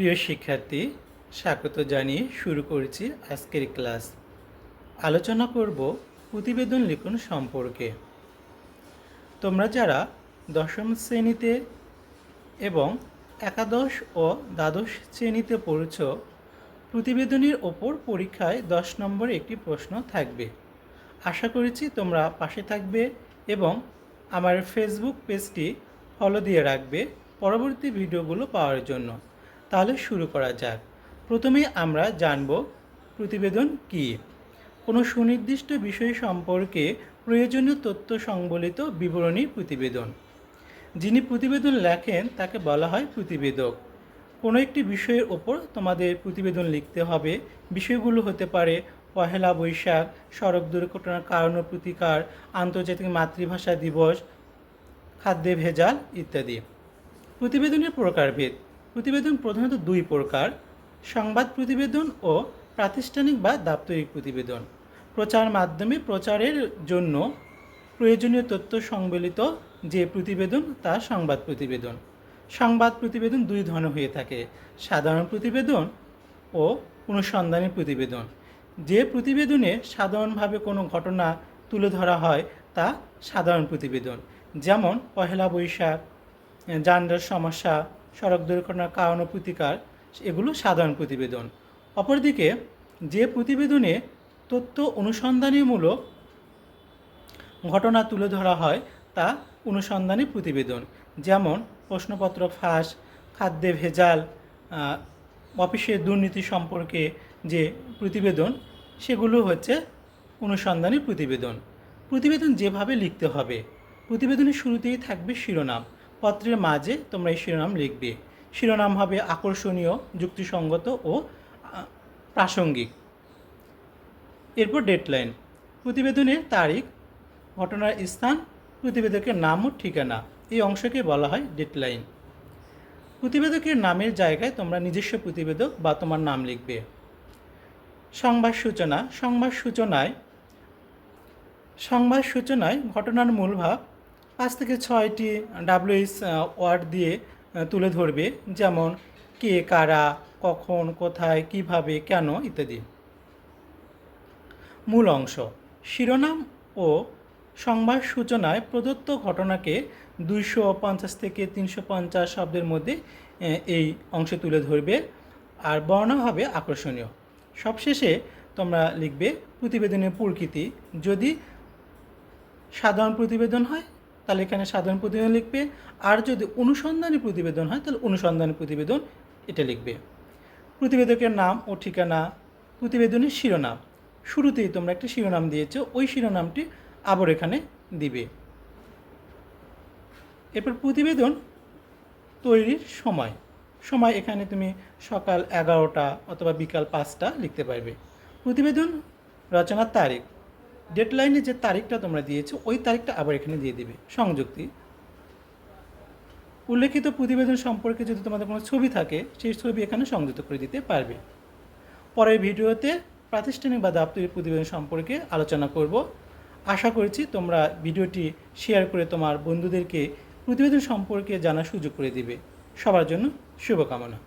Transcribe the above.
প্রিয় শিক্ষার্থী, স্বাগত জানিয়ে শুরু করেছি আজকের ক্লাস। আলোচনা করব প্রতিবেদন লিখন সম্পর্কে। তোমরা যারা দশম শ্রেণীতে এবং একাদশ ও দ্বাদশ শ্রেণীতে পড়েছ, প্রতিবেদনের ওপর পরীক্ষায় দশ নম্বর একটি প্রশ্ন থাকবে। আশা করেছি তোমরা পাশে থাকবে এবং আমার ফেসবুক পেজটি ফলো দিয়ে রাখবে পরবর্তী ভিডিওগুলো পাওয়ার জন্য। তাহলে শুরু করা যাক। প্রথমে আমরা জানব প্রতিবেদন কী। কোনো সুনির্দিষ্ট বিষয় সম্পর্কে প্রয়োজনীয় তথ্য সংবলিত বিবরণী প্রতিবেদন। যিনি প্রতিবেদন লেখেন, তাকে বলা হয় প্রতিবেদক। কোনো একটি বিষয়ের ওপর তোমাদের প্রতিবেদন লিখতে হবে। বিষয়গুলো হতে পারে পহেলা বৈশাখ, সড়ক দুর্ঘটনার কারণ ও প্রতিকার, আন্তর্জাতিক মাতৃভাষা দিবস, খাদ্যে ভেজাল ইত্যাদি। প্রতিবেদনের প্রকারভেদ। প্রতিবেদন প্রধানত দুই প্রকার, সংবাদ প্রতিবেদন ও প্রাতিষ্ঠানিক বা দাপ্তরিক প্রতিবেদন। প্রচার মাধ্যমে প্রচারের জন্য প্রয়োজনীয় তথ্য সংবলিত যে প্রতিবেদন তা সংবাদ প্রতিবেদন। সংবাদ প্রতিবেদন দুই ধরনের হয়ে থাকে, সাধারণ প্রতিবেদন ও অনুসন্ধানী প্রতিবেদন। যে প্রতিবেদনে সাধারণভাবে কোনো ঘটনা তুলে ধরা হয় তা সাধারণ প্রতিবেদন, যেমন পহেলা বৈশাখ যানজট সমস্যা সড়ক দুর্ঘটনার কারণ ও প্রতিকার এগুলো সাধারণ প্রতিবেদন। অপরদিকে যে প্রতিবেদনে তথ্য অনুসন্ধানীমূলক ঘটনা তুলে ধরা হয় তা অনুসন্ধানী প্রতিবেদন। যেমন প্রশ্নপত্র ফাঁস খাদ্যে ভেজাল আহ, অফিসের দুর্নীতি সম্পর্কে যে প্রতিবেদন সেগুলো হচ্ছে অনুসন্ধানী প্রতিবেদন। প্রতিবেদন যেভাবে লিখতে হবে প্রতিবেদনের শুরুতেই থাকবে শিরোনাম। পত্রের মাঝে তোমরা এই শিরোনাম লিখবে। শিরোনাম হবে আকর্ষণীয়, যুক্তিসঙ্গত ও প্রাসঙ্গিক। এরপর ডেডলাইন। প্রতিবেদনের তারিখ, ঘটনার স্থান, প্রতিবেদকের নাম ও ঠিকানা। এই অংশকে বলা হয় ডেডলাইন। প্রতিবেদকের নামের জায়গায় তোমরা নিজস্ব প্রতিবেদক বা তোমার নাম লিখবে। সংবাদ সূচনা। সংবাদ সূচনায় সংবাদ সূচনায় ঘটনার মূল ভাব পাঁচ থেকে ছয়টি ডাব্লিউএস ওয়ার্ড দিয়ে তুলে ধরবে। যেমন, কে, কারা, কখন, কোথায়, কীভাবে, কেন ইত্যাদি। মূল অংশ। শিরোনাম ও সংবাদ সূচনায় প্রদত্ত ঘটনাকে দুইশো পঞ্চাশ থেকে তিনশো পঞ্চাশ শব্দের মধ্যে এই অংশে তুলে ধরবে আর বর্ণনা হবে আকর্ষণীয়। সবশেষে তোমরা লিখবে প্রতিবেদনের প্রকৃতি। যদি সাধারণ প্রতিবেদন হয় তাহলে এখানে সাধারণ প্রতিবেদন লিখবে। আর যদি অনুসন্ধানী প্রতিবেদন হয়, তাহলে অনুসন্ধানী প্রতিবেদন এটা লিখবে। প্রতিবেদকের নাম ও ঠিকানা, প্রতিবেদনের শিরোনাম। শুরুতেই তোমরা একটা শিরোনাম দিয়েছ, ওই শিরোনামটি আবার এখানে দিবে। এরপর প্রতিবেদন তৈরির সময়। সময় এখানে তুমি সকাল এগারোটা অথবা বিকাল পাঁচটা লিখতে পারবে। প্রতিবেদন রচনার তারিখ। ডেডলাইনে যে তারিখটা তোমরা দিয়েছ, ওই তারিখটা আবার এখানে দিয়ে দিবে। সংযুক্তি। উল্লেখিত প্রতিবেদন সম্পর্কে যদি তোমাদের কোনো ছবি থাকে, সেই ছবি এখানে সংযুক্ত করে দিতে পারবে। পরের ভিডিওতে প্রাতিষ্ঠানিক বা দাপ্তরিক প্রতিবেদন সম্পর্কে আলোচনা করব। আশা করছি তোমরা ভিডিওটি শেয়ার করে তোমার বন্ধুদেরকে প্রতিবেদন সম্পর্কে জানার সুযোগ করে দিবে। সবার জন্য শুভকামনা।